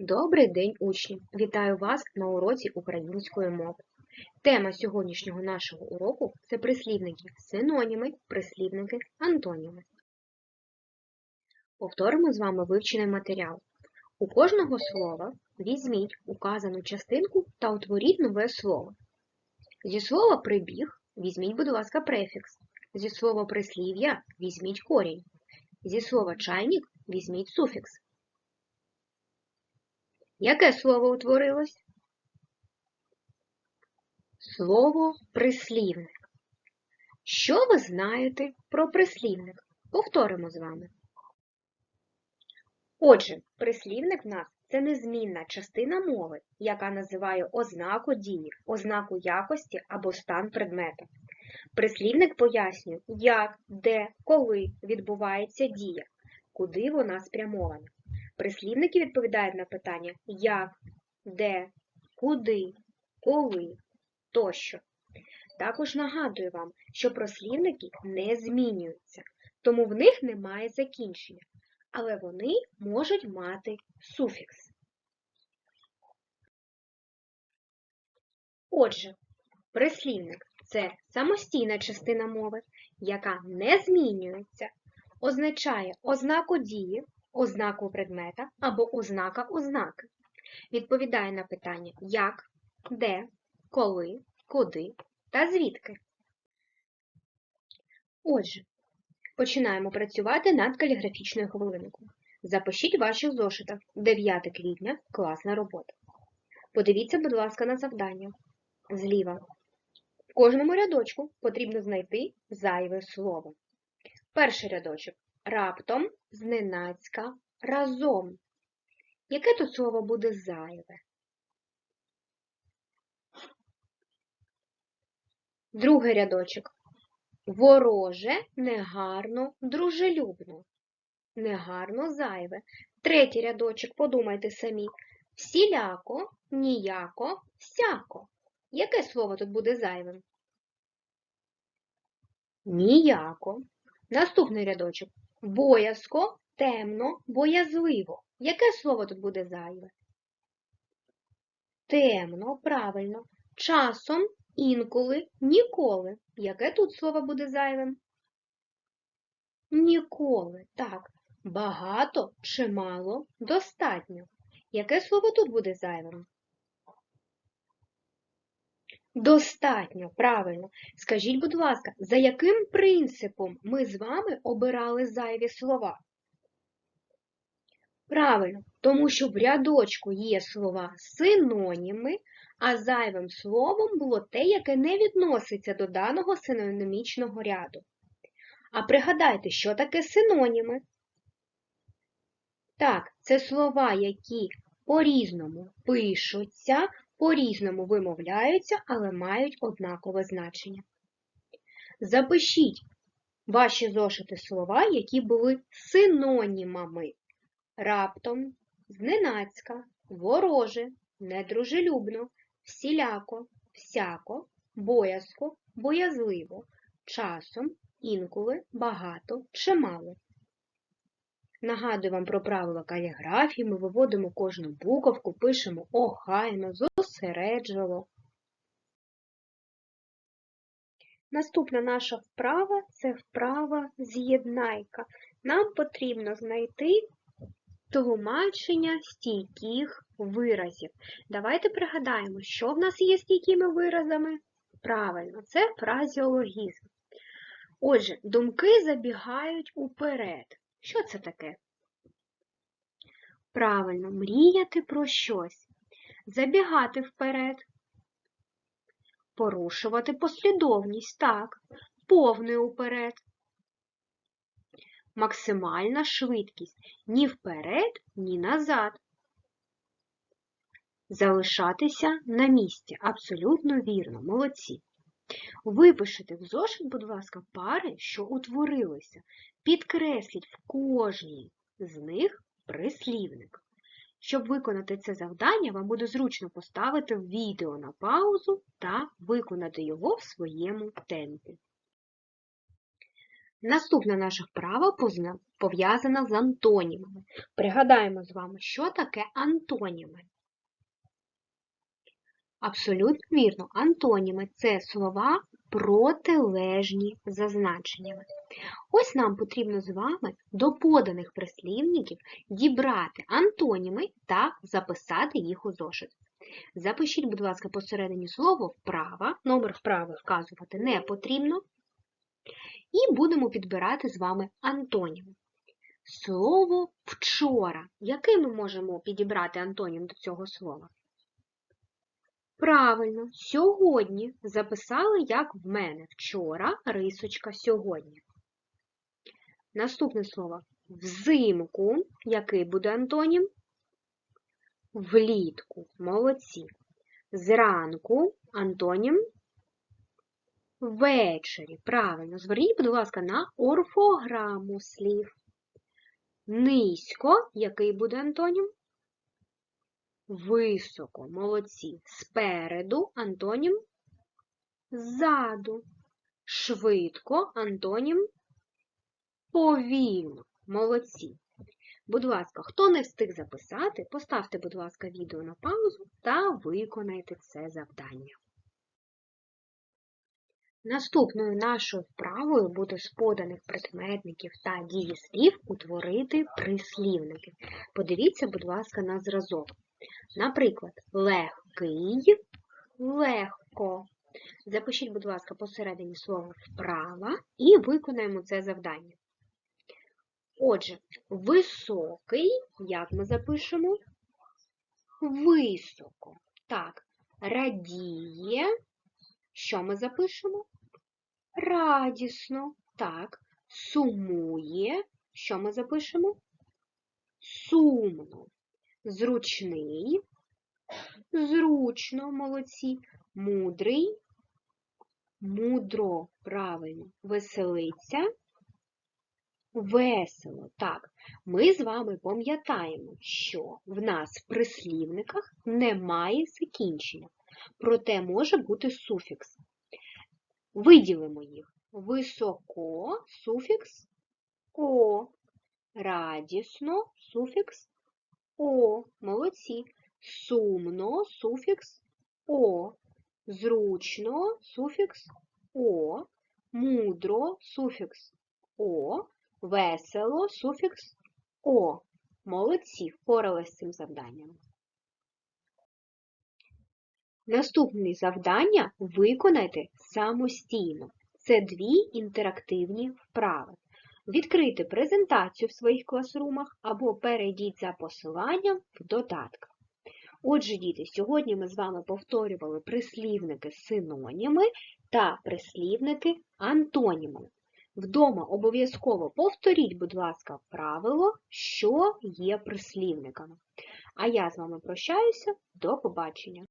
Добрий день, учні! Вітаю вас на уроці української мови. Тема сьогоднішнього нашого уроку це прислівники, синоніми, прислівники, антоніми. Повторимо з вами вивчений матеріал. У кожного слова візьміть указану частинку та утворіть нове слово. Зі слова прибіг візьміть, будь ласка, префікс. Зі слова прислів'я візьміть корінь. Зі слова чайник візьміть суфікс. Яке слово утворилось? Слово прислівник. Що ви знаєте про прислівник? Повторимо з вами. Отже, прислівник в нас це незмінна частина мови, яка називає ознаку дії, ознаку якості або стан предмета. Прислівник пояснює, як, де, коли відбувається дія, куди вона спрямована. Прислівники відповідають на питання як, де, куди, коли тощо. Також нагадую вам, що прислівники не змінюються, тому в них немає закінчення, але вони можуть мати суфікс. Отже, прислівник це самостійна частина мови, яка не змінюється, означає ознаку дії, ознаку предмета або ознака ознаки. Відповідає на питання як, де, коли, куди та звідки. Отже, починаємо працювати над каліграфічною хвилинкою. Запишіть в ваших зошитах 9 квітня класна робота. Подивіться, будь ласка, на завдання. Зліва. В кожному рядочку потрібно знайти зайве слово. Перший рядочок раптом, зненацька, разом. Яке тут слово буде зайве? Другий рядочок. Вороже, негарно, дружелюбно. Негарно зайве. Третій рядочок, подумайте самі. Всіляко, ніяко, всяко. Яке слово тут буде зайвим? Ніяко. Наступний рядочок. Боязко, темно, боязливо. Яке слово тут буде зайве? Темно, правильно. Часом, інколи, ніколи. Яке тут слово буде зайвим? Ніколи. Так. Багато, чимало, достатньо. Яке слово тут буде зайвим? Достатньо, правильно. Скажіть, будь ласка, за яким принципом ми з вами обирали зайві слова? Правильно, тому що в рядочку є слова синоніми, а зайвим словом було те, яке не відноситься до даного синонімічного ряду. А пригадайте, що таке синоніми? Так, це слова, які по-різному пишуться, по-різному вимовляються, але мають однакове значення. Запишіть ваші зошити слова, які були синонімами. Раптом, зненацька, вороже, недружелюбно, всіляко, всяко, боязко, боязливо, часом, інколи, багато, чимало. Нагадую вам про правила каліграфії, ми виводимо кожну буковку, пишемо охайно, зосереджено. Наступна наша вправа це вправа з'єднайка. Нам потрібно знайти тлумачення стійких виразів. Давайте пригадаємо, що в нас є стійкими виразами. Правильно, це фразіологізм. Отже, думки забігають уперед. Що це таке? Правильно, мріяти про щось, забігати вперед, порушувати послідовність, так, повний уперед. Максимальна швидкість ні вперед, ні назад. Залишатися на місці. Абсолютно вірно, молодці. Випишіть в зошит, будь ласка, пари, що утворилися. Підкресліть в кожній з них прислівник. Щоб виконати це завдання, вам буде зручно поставити відео на паузу та виконати його в своєму темпі. Наступна наша вправа пов'язана з антонімами. Пригадаємо з вами, що таке антоніми. Абсолютно вірно, антоніми це слова протилежні за значеннями. Ось нам потрібно з вами до поданих прислівників дібрати антоніми та записати їх у зошит. Запишіть, будь ласка, посередині слово вправа, номер вправи вказувати не потрібно. І будемо підбирати з вами антоніми. Слово вчора. Який ми можемо підібрати антонім до цього слова? Правильно, сьогодні записали, як в мене. Вчора рисочка сьогодні. Наступне слово взимку. Який буде антонім? Влітку. Молодці. Зранку антонім ввечері. Правильно. Зверніть, будь ласка, на орфограму слів. Низько. Який буде антонім? Високо. Молодці. Спереду антонім ззаду. Швидко антонім повільно. Молодці. Будь ласка, хто не встиг записати, поставте, будь ласка, відео на паузу та виконайте це завдання. Наступною нашою вправою буде з поданих прикметників та дієслів утворити прислівники. Подивіться, будь ласка, на зразок. Наприклад, легкий, легко. Запишіть, будь ласка, посередині слова вправа і виконаємо це завдання. Отже, високий, як ми запишемо? Високо. Так, радіє. Що ми запишемо? Радісно. Так, сумує. Що ми запишемо? Сумно. Зручний. Зручно, молодці. Мудрий. Мудро, правильно. Веселиться. Весело. Так, ми з вами пам'ятаємо, що в нас в прислівниках немає закінчення, проте може бути суфікс. Виділимо їх. Високо суфікс О. Радісно суфікс О. Молодці. Сумно суфікс О. Зручно суфікс О. Мудро суфікс О. Весело суфікс О. Молодці, впоралися з цим завданням. Наступне завдання виконайте самостійно. Це дві інтерактивні вправи. Відкрийте презентацію в своїх класрумах або перейдіть за посиланням в додатках. Отже, діти, сьогодні ми з вами повторювали прислівники синоніми та прислівники антонімами. Вдома обов'язково повторіть, будь ласка, правило, що є прислівниками. А я з вами прощаюся, до побачення!